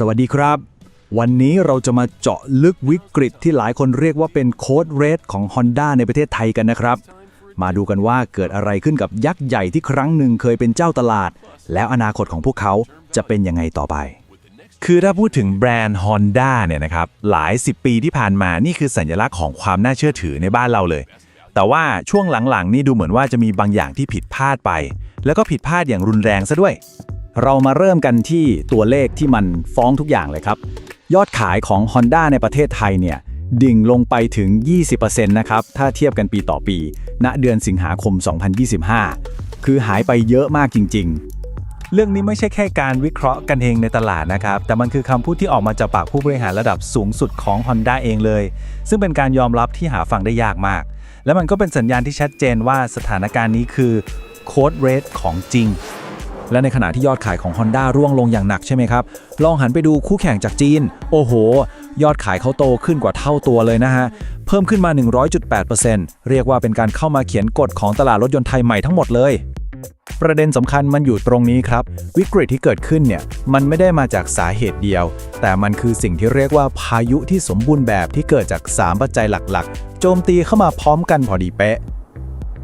สวัสดีครับ วันนี้เราจะมาเจาะลึกวิกฤตที่หลายคนเรียกว่าเป็นโค้ดเรดของ Honda ในประเทศไทยกันนะครับ มาดูกันว่าเกิดอะไรขึ้นกับยักษ์ใหญ่ที่ครั้งหนึ่งเคยเป็นเจ้าตลาด แล้วอนาคตของพวกเขาจะเป็นยังไงต่อไป คือถ้าพูดถึงแบรนด์ Honda เนี่ยนะครับหลาย 10 ปีที่ผ่านมานี่คือสัญลักษณ์ของความน่าเชื่อถือในบ้านเราเลย แต่ว่าช่วงหลังๆนี่ดูเหมือนว่าจะมีบางอย่างที่ผิดพลาดไป แล้วก็ผิดพลาดอย่างรุนแรงซะด้วย เรามาเริ่มกันที่ตัวเลขที่มันฟ้องทุกอย่างเลยครับ ยอดขายของ Honda ในประเทศไทยเนี่ย ดิ่งลงไปถึง 20%นะครับ ถ้าเทียบกันปีต่อปี ณเดือนสิงหาคม 2025 คือหายไปเยอะมากจริง ๆเรื่องนี้ไม่ใช่แค่การวิเคราะห์กันเองในตลาดนะครับ แต่มันคือคำพูดที่ออกมาจากปากผู้บริหารระดับสูงสุดของ Honda เองเลย ซึ่งเป็นการยอมรับที่หาฟังได้ยากมาก และมันก็เป็นสัญญาณที่ชัดเจนว่าสถานการณ์นี้คือโค้ดเรทของจริง และในขณะที่ยอดขายของ Honda ร่วงลงอย่างหนักใช่ไหมครับ ลองหันไปดูคู่แข่งจากจีน โอ้โห ยอดขายเขาโตขึ้นกว่าเท่าตัวเลยนะฮะ เพิ่มขึ้นมา 100.8%เรียกว่าเป็นการเข้ามาเขียนกฎของตลาดรถยนต์ไทยใหม่ทั้งหมดเลยประเด็นสำคัญมันอยู่ตรงนี้ครับ วิกฤตที่เกิดขึ้นเนี่ย มันไม่ได้มาจากสาเหตุเดียว แต่มันคือสิ่งที่เรียกว่าพายุที่สมบูรณ์แบบที่เกิดจาก 3 ปัจจัยหลักๆ โจมตีเข้ามาพร้อมกันพอดีเป๊ะ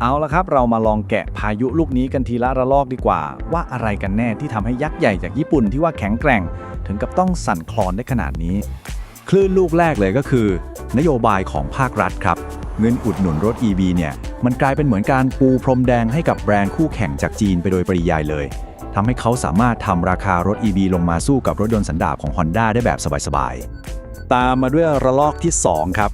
เอาละครับ เรามาลองแกะพายุลูกนี้กันทีละระลอกดีกว่า ว่าอะไรกันแน่ที่ทำให้ยักษ์ใหญ่จากญี่ปุ่นที่ว่าแข็งแกร่ง ถึงกับต้องสั่นคลอนได้ขนาดนี้ คลื่นลูกแรกเลยก็คือ นโยบายของภาครัฐครับ เงินอุดหนุนรถ EV เนี่ยมันกลายเป็นเหมือนการปูพรมแดงให้กับแบรนด์คู่แข่งจากจีนไปโดยปริยายเลยทำให้เขาสามารถทำราคารถ EV ลงมาสู้กับรถยนต์สันดาปของ Honda ได้แบบสบายๆตามมาด้วยระลอกที่ 2 ครับ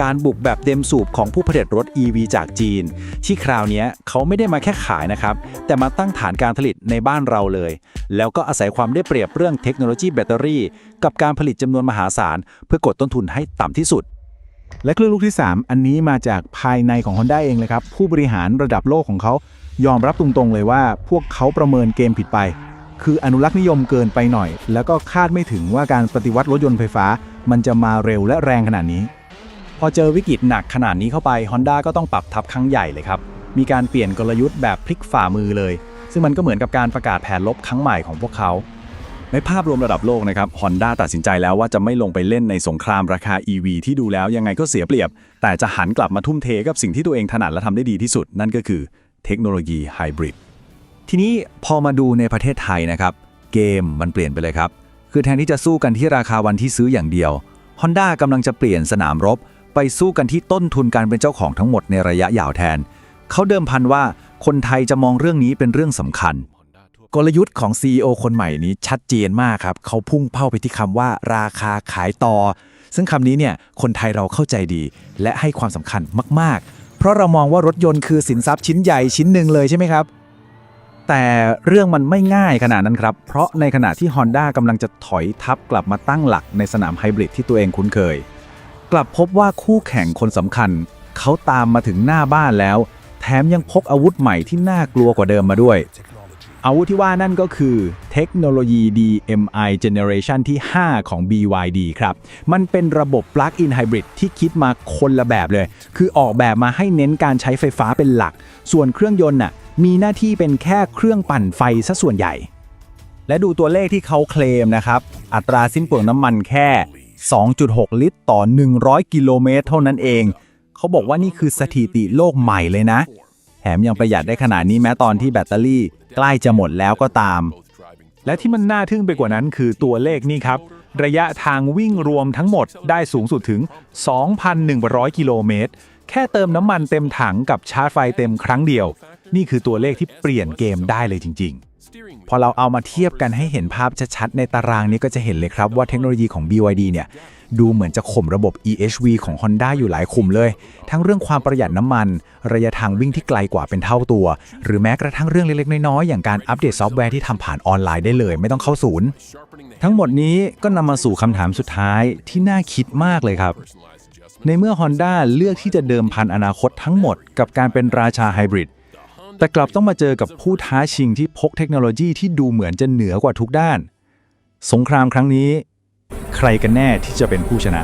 การบุกแบบเต็มสูบของผู้ผลิตรถ EV จากจีน ที่คราวนี้เขาไม่ได้มาแค่ขายนะครับ แต่มาตั้งฐานการผลิตในบ้านเราเลย แล้วก็อาศัยความได้เปรียบเรื่องเทคโนโลยีแบตเตอรี่ กับการผลิตจำนวนมหาศาล เพื่อกดต้นทุนให้ต่ำที่สุด และเคลื่นลูกที่ 3 อันนี้มาจากภายในของ Honda เองเลยครับ ผู้บริหารระดับโลกของเขายอมรับตรงๆเลยว่า พวกเขาประเมินเกมผิดไป คืออนุรักษ์นิยมเกินไปหน่อย แล้วก็คาดไม่ถึงว่าการปฏิวัติรถยนต์ไฟฟ้า มันจะมาเร็วและแรงขนาดนี้ พอเจอวิกฤตหนักขนาดนี้เข้าไป Honda ก็ต้องปรับทับครั้งใหญ่เลยครับ มีการเปลี่ยนกลยุทธ์แบบพลิกฝ่ามือเลย ซึ่งมันก็เหมือนกับการประกาศแผนลบครั้งใหม่ของพวกเขา ในภาพรวมระดับโลกนะครับ Honda ตัดสินใจแล้วว่าจะไม่ลงไปเล่นในสงครามราคา EV ที่ดูแล้วยังไงก็เสียเปรียบ แต่จะหันกลับมาทุ่มเทกับสิ่งที่ตัวเองถนัดและทำได้ดีที่สุด นั่นก็คือเทคโนโลยีไฮบริดทีนี้พอมาดูในประเทศไทยนะครับ เกมมันเปลี่ยนไปเลยครับ คือแทนที่จะสู้กันที่ราคาวันที่ซื้ออย่างเดียว Honda กำลังจะเปลี่ยนสนามรบ ไปสู้กันที่ต้นทุนการเป็นเจ้าของทั้งหมดในระยะยาวแทน เขาเดิมพันว่าคนไทยจะมองเรื่องนี้เป็นเรื่องสำคัญ กลยุทธ์ของ CEO คนใหม่นี้ชัดเจนมากครับ เขาพุ่งเป้าไปที่คำว่าราคาขายต่อ ซึ่งคำนี้เนี่ยคนไทยเราเข้าใจดี และให้ความสำคัญมาก ๆ เพราะเรามองว่ารถยนต์คือสินทรัพย์ชิ้นใหญ่ชิ้นหนึ่งเลยใช่ไหมครับแต่เรื่องมันไม่ง่ายขนาดนั้นครับ เพราะในขณะที่ Honda กำลังจะถอยทับกลับมาตั้งหลักในสนามไฮบริดที่ตัวเองคุ้นเคย กลับพบว่าคู่แข่งคนสำคัญ เขาตามมาถึงหน้าบ้านแล้ว แถมยังพกอาวุธใหม่ที่น่ากลัวกว่าเดิมมาด้วย อาวุธที่ว่านั่นก็คือเทคโนโลยี DMI Generation ที่ 5 ของ BYD ครับ มันเป็นระบบ Plug-in Hybrid ที่คิดมาคนละแบบเลย คือออกแบบมาให้เน้นการใช้ไฟฟ้าเป็นหลัก ส่วนเครื่องยนต์น่ะมีหน้าที่เป็นแค่เครื่องปั่นไฟซะส่วนใหญ่ และดูตัวเลขที่เขาเคลมนะครับ อัตราสิ้นเปลืองน้ำมันแค่ 2.6 ลิตรต่อ 100 กิโลเมตรเท่านั้นเอง เขาบอกว่านี่คือสถิติโลกใหม่เลยนะ แถมยังประหยัดได้ขนาดนี้แม้ตอนที่แบตเตอรี่ใกล้จะหมดแล้วก็ตาม และที่มันน่าทึ่งไปกว่านั้นคือตัวเลขนี่ครับ ระยะทางวิ่งรวมทั้งหมดได้สูงสุดถึง 2,100 กิโลเมตร แค่เติมน้ำมันเต็มถังกับชาร์จไฟเต็มครั้งเดียว นี่คือตัวเลขที่เปลี่ยนเกมได้เลยจริง ๆ พอเราเอามาเทียบกันให้เห็นภาพชัดๆในตารางนี้ก็จะเห็นเลยครับว่าเทคโนโลยีของ BYD เนี่ยดูเหมือนจะข่มระบบ EHV ของ Honda อยู่หลายคุมเลย ทั้งเรื่องความประหยัดน้ำมัน ระยะทางวิ่งที่ไกลกว่าเป็นเท่าตัว หรือแม้กระทั่งเรื่องเล็กๆ น้อยๆ อย่างการอัปเดตซอฟต์แวร์ที่ทำผ่านออนไลน์ได้เลย ไม่ต้องเข้าศูนย์ ทั้งหมดนี้ก็นำมาสู่คำถามสุดท้ายที่น่าคิดมากเลยครับ ในเมื่อ Honda เลือกที่จะเดิมพันอนาคตทั้งหมด กับการเป็นราชาไฮบริด แต่กลับต้องมาเจอกับผู้ท้าชิงที่พกเทคโนโลยีที่ดูเหมือนจะเหนือกว่าทุกด้าน สงครามครั้งนี้ ใครกันแน่ที่จะเป็นผู้ชนะ